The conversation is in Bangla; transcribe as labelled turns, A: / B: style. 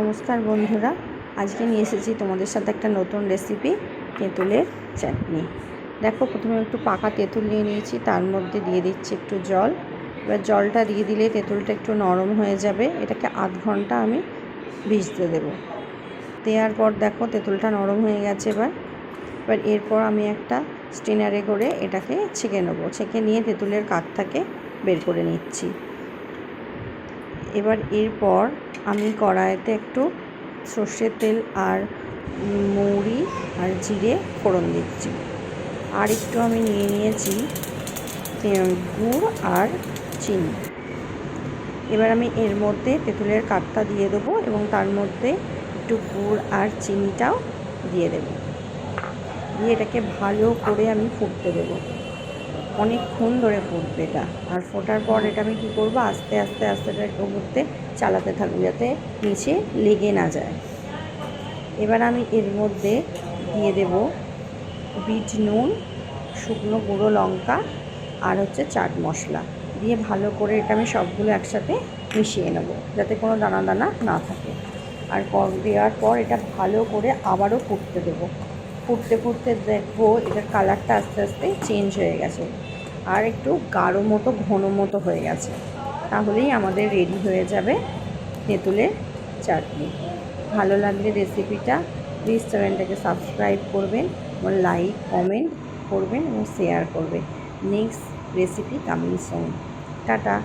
A: নমস্কার বন্ধুরা, আজকে নিয়ে এসেছি তোমাদের সাথে একটা নতুন রেসিপি তেঁতুলের চাটনি। দেখো, প্রথমে একটু পাকা তেঁতুল নিয়ে নিয়েছি, তার মধ্যে দিয়ে দিচ্ছি একটু জল। এবার জলটা দিয়ে দিলে তেঁতুলটা একটু নরম হয়ে যাবে, এটাকে আধ ঘণ্টা আমি ভিজতে দেবো। দেওয়ার পর দেখো, তেঁতুলটা নরম হয়ে গেছে এবার। এবার এরপর আমি একটা স্টিনারে করে এটাকে ছেঁকে নেব। ছেঁকে নিয়ে তেঁতুলের কাঠটাকে বের করে নিচ্ছি। এবার এরপর আমি কড়াইতে একটু সর্ষের তেল আর মৌরি আর জিরে ফোড়ন দিচ্ছি। আর একটু আমি নিয়ে নিয়েছি গুড় আর চিনি। এবার আমি এর মধ্যে তেঁতুলের কাঠটা দিয়ে দেবো এবং তার মধ্যে একটু গুড় আর চিনিটাও দিয়ে দেবো। দিয়ে এটাকে ভালো করে আমি ফুটতে দেবো। অনেকক্ষণ ধরে ফুটবে এটা। আর ফোটার পর এটা আমি কী করব? আস্তে আস্তে আস্তে এটাকে করতে চালাতে থাকব যাতে নিচে লেগে না যায়। এবার আমি এর মধ্যে দিয়ে দেব বিট নুন, শুকনো গুঁড়ো লঙ্কা আর হচ্ছে চাট মশলা। দিয়ে ভালো করে এটা আমি সবগুলো একসাথে মিশিয়ে নেব যাতে কোনো দানা দানা না থাকে। আর কর দেওয়ার পর এটা ভালো করে আবারও ফুটতে দেবো। ফুটতে ফুটতে দেখব এটার কালারটা আস্তে আস্তে চেঞ্জ হয়ে গেছে। আর একটু গাঢ় মতো, ঘন মতো হয়ে গেছে। তাহলেই আমাদের রেডি হয়ে যাবে তেঁতুলের চাটনি। ভালো লাগলে রেসিপিটা প্লিজ চ্যানেলটাকে সাবস্ক্রাইব করবেন, এবং লাইক কমেন্ট করবেন, এবং শেয়ার করবেন। Next recipe coming soon ta-ta.